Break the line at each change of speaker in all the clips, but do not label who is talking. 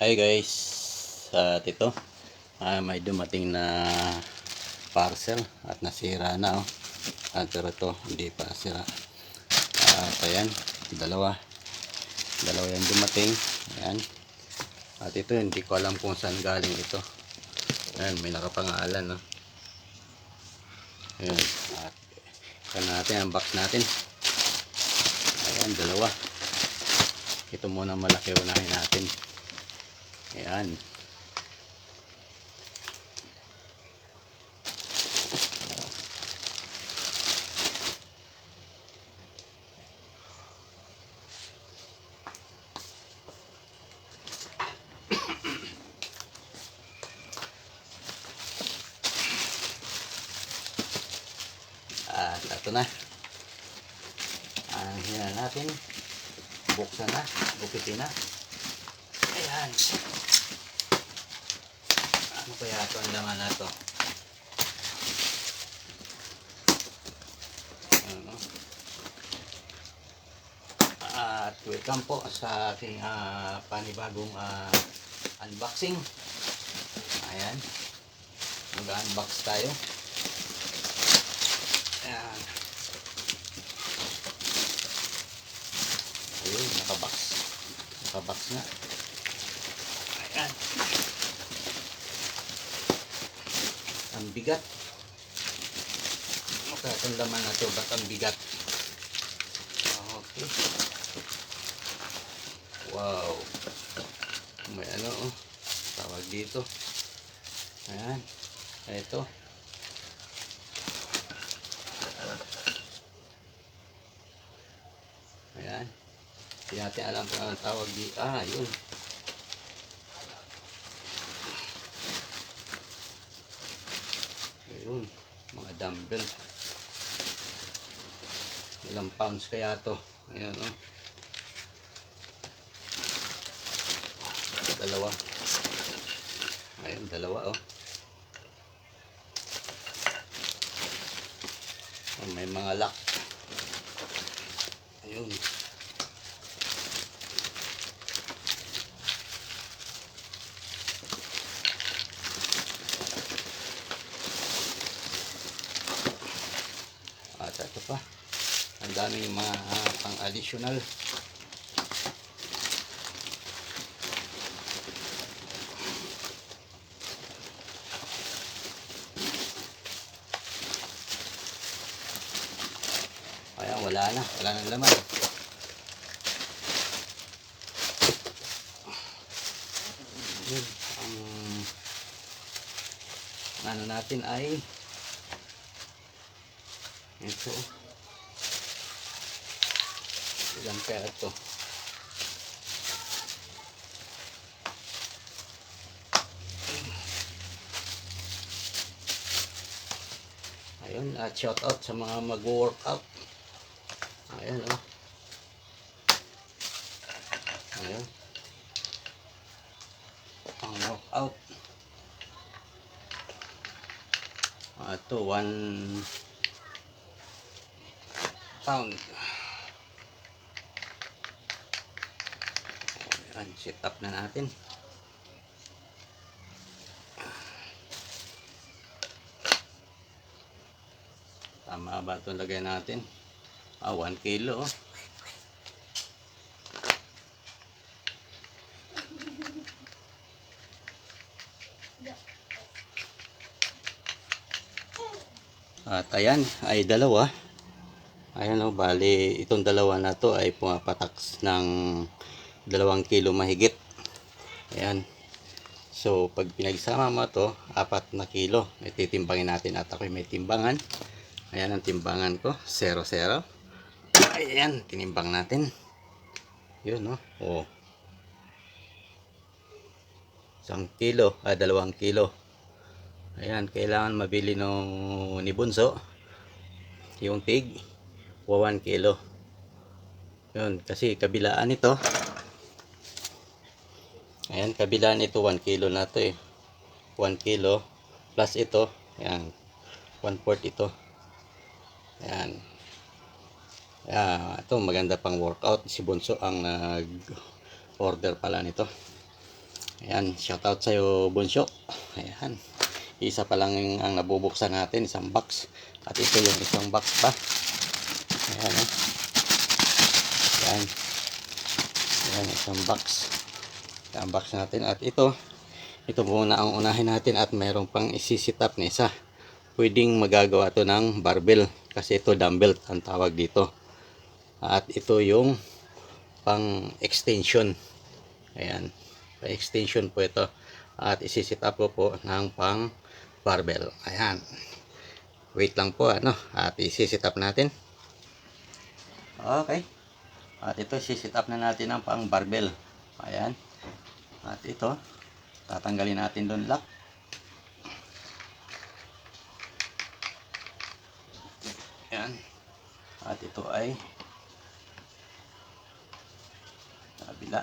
Hi guys, at ito ah, may dumating na parcel at nasira na oh. At pero ito hindi pa sira. At ayan, dalawa. Dalawa yan dumating. Ayan. At ito hindi ko alam kung saan galing ito. Ayan, may nakapangalan no. Ayan. At kan natin ang box natin. Ayan, dalawa. Ito muna malaki unahin natin. Ayan. At ito na. Ang hina natin. Buksan na. Bukitin na. Ayan. Ano kaya ito ang laman na ito? Ano? At welcome po sa aking ah, panibagong ah, unboxing. Ayan. Mag-unbox tayo. Ayan. Ayun, nakabox. Nakabox na. Ayan. Ang bigat. Ano laman na to? Ba't ang bigat? Okay. Wow. May ano oh. Tawag dito. Ayan. Ito. Ayan. Hindi natin alam kung anong tawag dito. Ah, yun. Ayun. Mga dumbbell. Ilang pounds kaya to? Ayan, oh. Dalawa. Ayun, dalawa, oh. Oh, may mga lock. Ayun. At ito pa. Ang daming mga ah, pang-additional. Kaya wala na. Wala nang laman. Yun. Ang ano natin ay ito. Ilang pera to? Ayun, at shout out sa mga mag-workout. Ayun, oh. Ayun. Ang workout. Ah, ito, one pound. Ayan, set up na natin. Tama ba ito lagay natin? Ah, 1 kilo. oh. At ayan, ay dalawa. Ayan o, bali itong dalawa na to ay pumapatak ng dalawang kilo mahigit. Ayan. So, pag pinagsama mo to, apat na kilo. Ititimbangin natin at ako'y may timbangan. Ayan ang timbangan ko, 0-0. Ayan, tinimbang natin. Yun no, oh. Isang kilo, ah, dalawang kilo. Ayan, kailangan mabili nung ni Bunso. Yung tig, 1 kilo. Yun, kasi kabilaan nito. Ayan, kabilaan nito 1 kilo na to eh. 1 kilo plus ito. Ayan, 1 fourth ito. Ayan. Ayan, ito maganda pang workout. Si Bunso ang nag-order pala nito. Ayan, shoutout sa'yo, Bunso. Ayan. Isa pa lang ang nabubuksan natin, isang box. At ito yung isang box pa. Ayan, eh. Ayan. Ayan, isang box. Isang box natin. At ito, ito muna ang unahin natin at mayroong pang isisit up na isa. Pwedeng magagawa to ng barbell. Kasi ito dumbbell ang tawag dito. At ito yung pang extension. Ayan. Pang extension po ito. At isisit up ko po ng pang barbell. Ayan. Wait lang po ano. At isisit up natin. Okay. At ito sisit up na natin ang pang barbell. Ayan. At ito tatanggalin natin doon lock. Ayan. At ito ay kabila.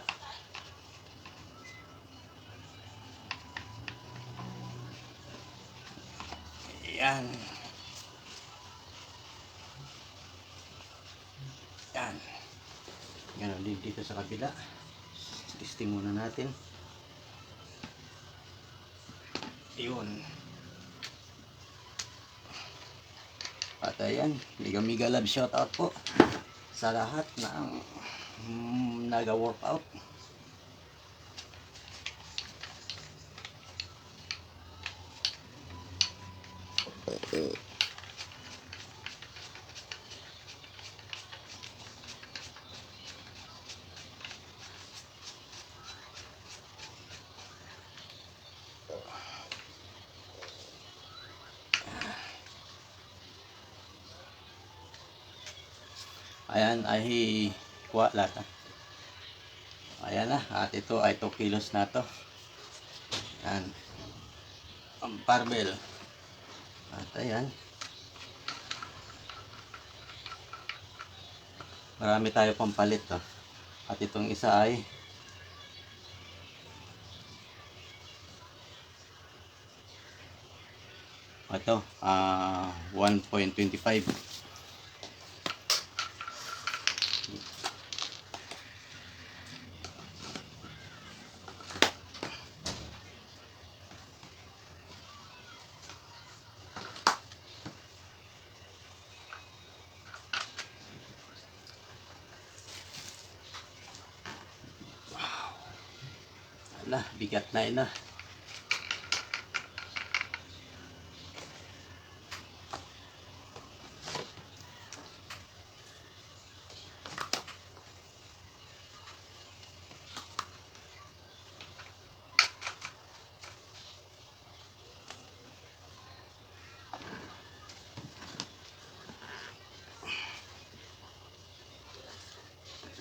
Ayan. Ayan. Ganon din dito sa kabila. Testing muna natin. Yun. At ayan, Miga Miga Love shoutout po sa lahat ang mm, naga-workout. Ayan ay kuha lahat. ah. Ayan na, at ito ay 2 kilos na to. Ayan. Ang barbell. At ayan. Marami tayo pampalit to. At itong isa ay ito, ah 1.25. Ala, bigat na ina.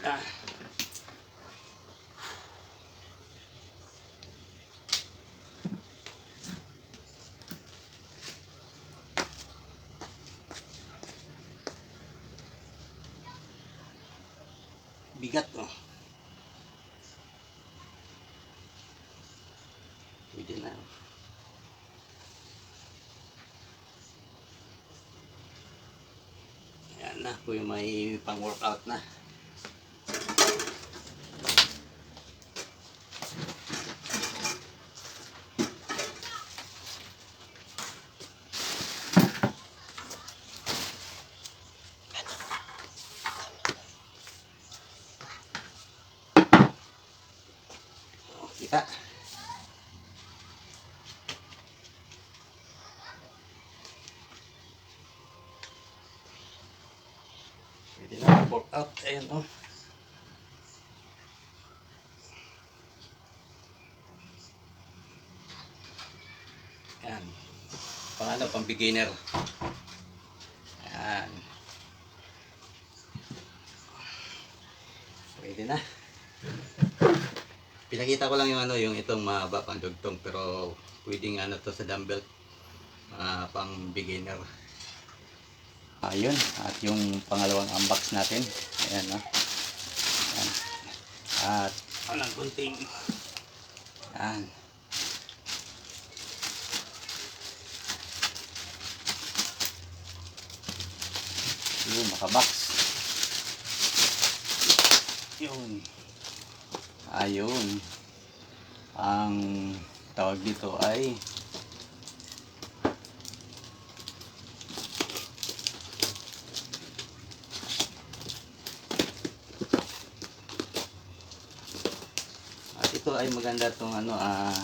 Ah. Bigat oh. Pwede na. Yan na po yung may pang workout na. Oh, kita. Pwede na Ayan oh. Ayan. Pang pang beginner. Ayan. Pwede na. Pinakita ko lang yung ano, yung itong mahaba pang dugtong pero pwedeng ano to sa dumbbell ah, pang beginner. Ayun, at yung pangalawang unbox natin. Ayan, no? Ayan. At, anong kunting. Ayan. Yun, makabox. Yun. Ayun. ang tawag dito ay At ito ay maganda tong ano ah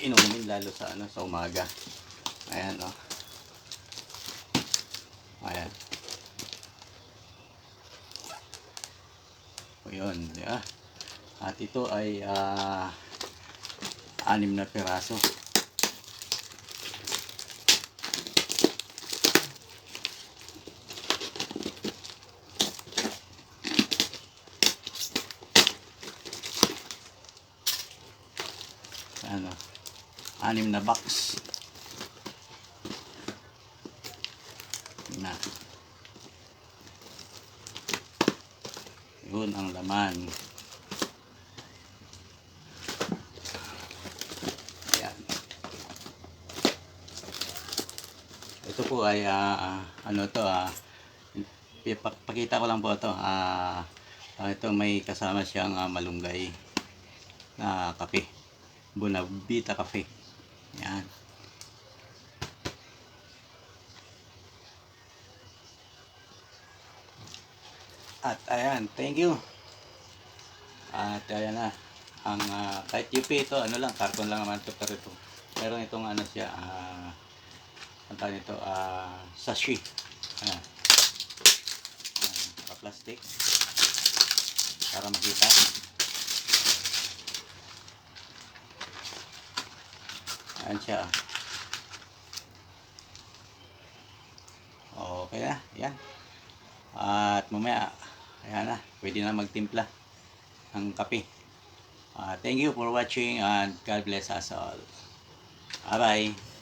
inumin lalo sa ano sa umaga. Ayan oh. Ayan. O yun, di ba? At ito ay ah anim na piraso. Ano? Anim na box. Na. Yun ang laman. Ayan. Ito po ay ah, ano to ah ipak- pakita ko lang po to ah ah, ito may kasama siyang ah, malunggay na kape. Bonavita Cafe. Yan. At ayan, thank you. At ayan na. Ang ah, kahit UP ito, ano lang, karton lang naman ito pero ito. Meron itong ano siya, ah, ang tawag nito, ah, sashi. Ayan. Ayan, naka-plastic. Para makita. Ayan siya. Okay na. Yan. At mamaya, ayan na. Pwede na magtimpla ng kape. Ah, thank you for watching and God bless us all. Bye-bye.